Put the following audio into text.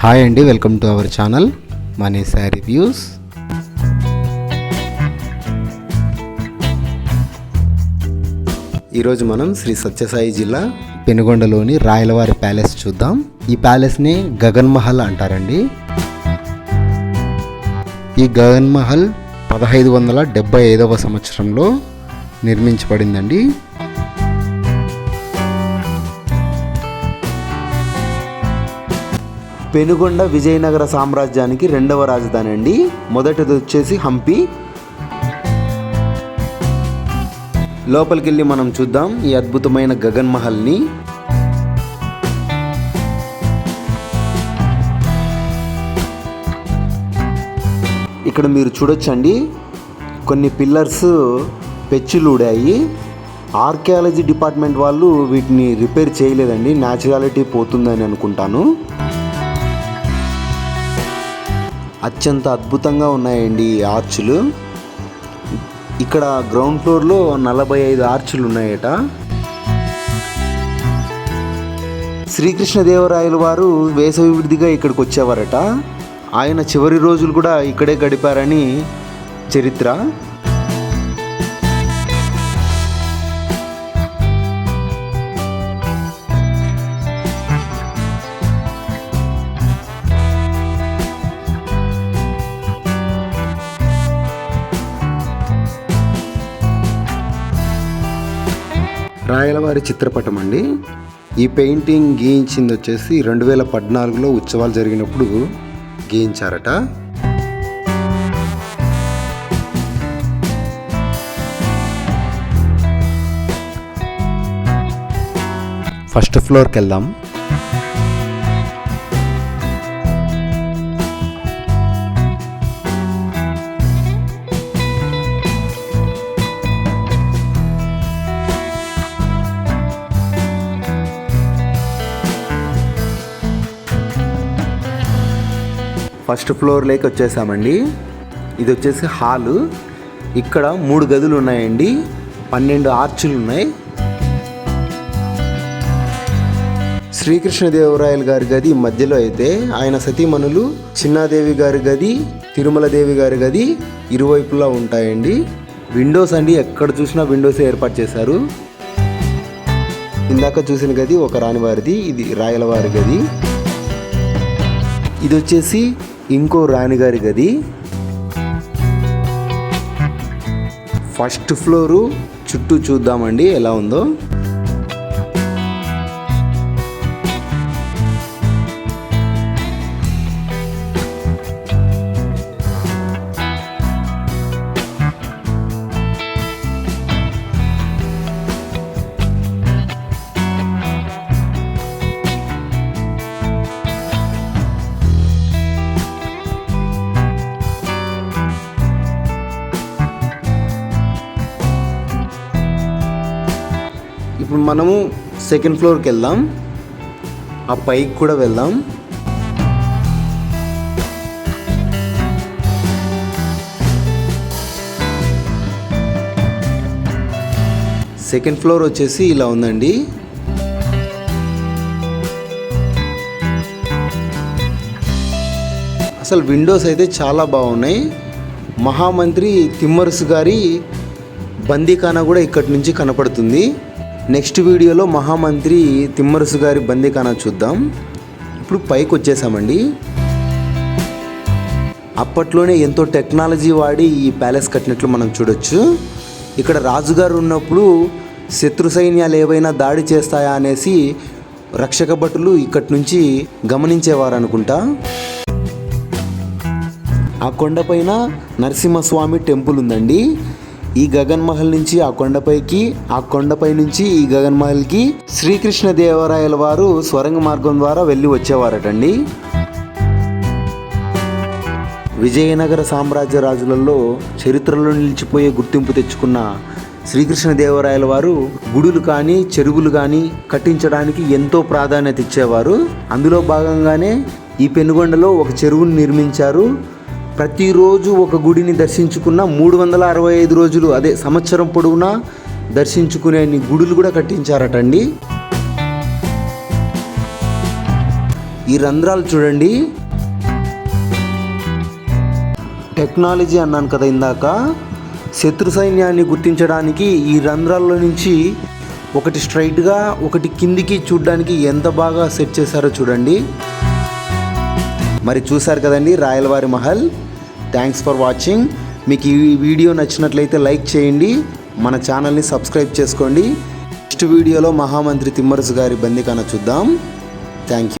Hi అండి welcome to our channel money sari views. ఈరోజు మనం శ్రీ సత్యసాయి జిల్లా పెనుగొండలోని రాయలవారి ప్యాలెస్ చూద్దాం. ఈ ప్యాలెస్ని గగన్ మహల్ అంటారండి. ఈ గగన్ మహల్ పదహైదు వందల డెబ్బై ఐదవ సంవత్సరంలో నిర్మించబడిందండి. పెనుగొండ విజయనగర సామ్రాజ్యానికి రెండవ రాజధాని అండి. మొదటిది వచ్చేసి హంపి. లోపలికి వెళ్ళి మనం చూద్దాం ఈ అద్భుతమైన గగన్ మహల్ని. ఇక్కడ మీరు చూడొచ్చండి. కొన్ని పిల్లర్స్ పెచ్చులుడాయి ఆర్కియాలజీ డిపార్ట్మెంట్ వాళ్ళు వీటిని రిపేర్ చేయలేదండి. న్యాచురాలిటీ పోతుందని అనుకుంటాను. అత్యంత అద్భుతంగా ఉన్నాయండి ఈ ఆర్చులు. ఇక్కడ గ్రౌండ్ ఫ్లోర్లో నలభై ఐదు ఆర్చులు ఉన్నాయట. శ్రీకృష్ణదేవరాయలు వారు వేసవి విడిదిగా ఇక్కడికి వచ్చేవారట. ఆయన చివరి రోజులు కూడా ఇక్కడే గడిపారని చరిత్ర. రాయలవారి చిత్రపటం అండి. ఈ పెయింటింగ్ గీయించింది వచ్చేసి రెండు వేల పద్నాలుగులో ఉత్సవాలు జరిగినప్పుడు గీయించారట. ఫస్ట్ ఫ్లోర్కి వెళ్దాం. ఫస్ట్ ఫ్లోర్లోకి వచ్చేసామండి. ఇది వచ్చేసి హాలు. ఇక్కడ మూడు గదులు ఉన్నాయండి. పన్నెండు ఆర్చులు ఉన్నాయి. శ్రీకృష్ణదేవరాయలు గారి గది మధ్యలో అయితే ఆయన సతీమణులు చిన్నాదేవి గారి గది తిరుమల దేవి గారి గది ఇరువైపులా ఉంటాయండి. విండోస్ అండి ఎక్కడ చూసినా విండోస్ ఏర్పాటు చేశారు. ఇందాక చూసిన గది ఒక రాణివారిది ఇది రాయలవారి గది. ఇది వచ్చేసి ఇంకో రాణిగారి గది. ఫస్ట్ ఫ్లోరు చుట్టూ చూద్దామండి ఎలా ఉందో. ఇప్పుడు మనము సెకండ్ ఫ్లోర్కి వెళ్దాం ఆ పైకి కూడా వెళ్దాం. సెకండ్ ఫ్లోర్ వచ్చేసి ఇలా ఉందండి. అసలు విండోస్ అయితే చాలా బాగున్నాయి. మహామంత్రి తిమ్మరుసు గారి బందీఖానా కూడా ఇక్కడి నుంచి కనపడుతుంది. నెక్స్ట్ వీడియోలో మహామంత్రి తిమ్మరసు గారి బందీఖానా చూద్దాం. ఇప్పుడు పైకి వచ్చేసామండి. అప్పట్లోనే ఎంతో టెక్నాలజీ వాడి ఈ ప్యాలెస్ కట్టినట్లు మనం చూడొచ్చు. ఇక్కడ రాజుగారు ఉన్నప్పుడు శత్రు సైన్యాలు ఏవైనా దాడి చేస్తాయా అనేసి రక్షక భటులు ఇక్కడి నుంచి గమనించేవారు అనుకుంటా. ఆ కొండపైన నరసింహస్వామి టెంపుల్ ఉందండి. ఈ గగన్ మహల్ నుంచి ఆ కొండపైకి ఆ కొండపై నుంచి ఈ గగన్ మహల్కి శ్రీకృష్ణ దేవరాయల వారు స్వరంగ మార్గం ద్వారా వెళ్ళి వచ్చేవారటండి. విజయనగర సామ్రాజ్య రాజులలో చరిత్రలో నిలిచిపోయే గుర్తింపు తెచ్చుకున్న శ్రీకృష్ణదేవరాయల వారు గుడులు కానీ చెరువులు కానీ కట్టించడానికి ఎంతో ప్రాధాన్యత ఇచ్చేవారు. అందులో భాగంగానే ఈ పెనుగొండలో ఒక చెరువును నిర్మించారు. ప్రతిరోజు ఒక గుడిని దర్శించుకున్న మూడు వందల అరవై ఐదు రోజులు అదే సంవత్సరం పొడవునా దర్శించుకునే గుడులు కూడా కట్టించారటండి. ఈ రంధ్రాలు చూడండి. టెక్నాలజీ అన్నాను కదా ఇందాక. శత్రు సైన్యాన్ని గుర్తించడానికి ఈ రంధ్రాల్లో నుంచి ఒకటి స్ట్రైట్గా ఒకటి కిందికి చూడడానికి ఎంత బాగా సెట్ చేశారో చూడండి. మరి చూశారు కదండి రాయలవారి మహల్. థ్యాంక్స్ ఫర్ వాచింగ్ మీకు ఈ వీడియో నచ్చినట్లయితే లైక్ చేయండి. మన ఛానల్ని సబ్స్క్రైబ్ చేసుకోండి. నెక్స్ట్ వీడియోలో మహామంత్రి తిమ్మరసు గారి బందికాన చూద్దాం. Thank you